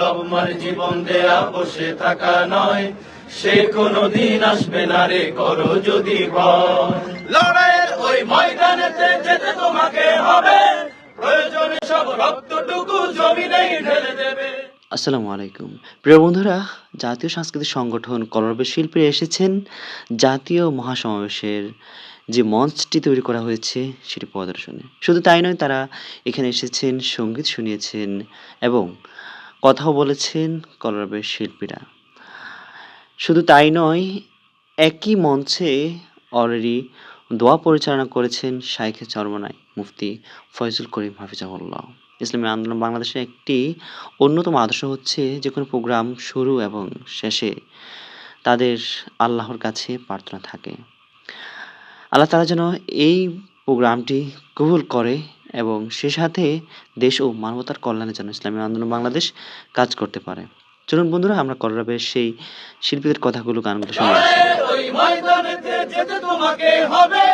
বিপ্লব মানে জীবন দেয়া বসে থাকা নয়, সে কোনো দিন আসবে না রে, করো যদি লড়াইয়ের ওই ময়দানেতে যেতে তোমাকে হবে, প্রয়োজনে সব রক্তটুকু জমিনেই ঢেলে দেবে। আসসালামু আলাইকুম। প্রিয় বন্ধুরা, জাতীয় সাংস্কৃতিক সংগঠন কলরবের শিল্পীরা এসেছেন। জাতীয় মহাসমাবেশের যে মঞ্চটি তৈরি করা হয়েছে, সেটি প্রদর্শনে। শুধু তাই নয়, তারা এখানে এসেছেন, সংগীত শুনিয়েছেন এবং কথাও বলেছেন কলরবের শিল্পীরা। শুধু তাই নয়, একই মঞ্চে অলরেডি দোয়া পরিচালনা করেছেন শাইখে চরমনাই মুফতি ফয়জুল করিম হাফিজাহুল্লাহ। ইসলামী আন্দোলন বাংলাদেশের একটি অন্যতম আদর্শ হচ্ছে যে কোনো প্রোগ্রাম শুরু এবং শেষে তাদের আল্লাহর কাছে প্রার্থনা থাকে। আল্লাহ তারা যেন এই প্রোগ্রামটি কবুল করে এবং সে সাথে দেশ ও মানবতার কল্যাণে যেন ইসলামী আন্দোলন বাংলাদেশ কাজ করতে পারে। চলুন বন্ধুরা, আমরা কলরাবের সেই শিল্পীদের কথাগুলো, গানগুলো শুনে ওই ময়দানেতে যেতে তোমাকে হবে।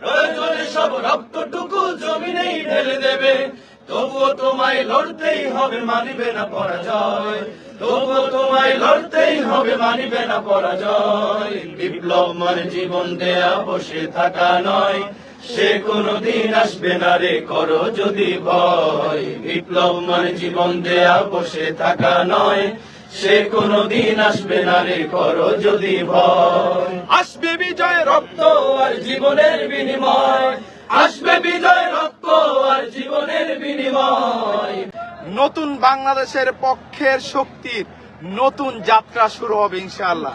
প্রয়োজনে সব রক্তটুকু জমিনেই ঢেলে দেবে। তবুও তোমায় লড়তেই হবে, মানিবে না পরাজয়। তবুও তোমায় লড়তেই হবে, মানিবে না পরাজয়। বিপ্লব জীবন দেয়া, বসে থাকা নয়। সে কোনো দিন আসবে না রে করো যদি ভয়। বিপ্লব মানে জীবন দেয়া বসে থাকা নয়। সে কোনো দিন আসবে না রে করো যদি ভয়। আসবে বিজয় রক্ত আর জীবনের বিনিময়। আসবে বিজয় রক্ত আর জীবনের বিনিময়। নতুন বাংলাদেশের পক্ষের শক্তির নতুন যাত্রা শুরু হবে ইনশাআল্লাহ।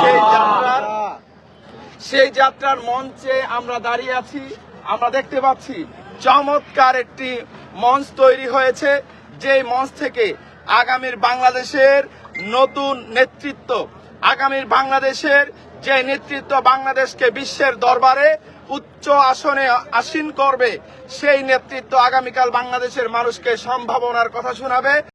সেই যাত্রার সেই যাত্রার মঞ্চে আমরা দাঁড়িয়ে আছি, আমরা দেখতে পাচ্ছি চমৎকার একটি মঞ্চ তৈরি হয়েছে যে মঞ্চ থেকে আগামীর বাংলাদেশের নতুন নেতৃত্ব, আগামীর বাংলাদেশের যে নেতৃত্ব বাংলাদেশকে বিশ্বের দরবারে উচ্চ আসনে আসীন করবে, সেই নেতৃত্ব আগামীকাল বাংলাদেশের মানুষকে সম্ভাবনার কথা শোনাবে।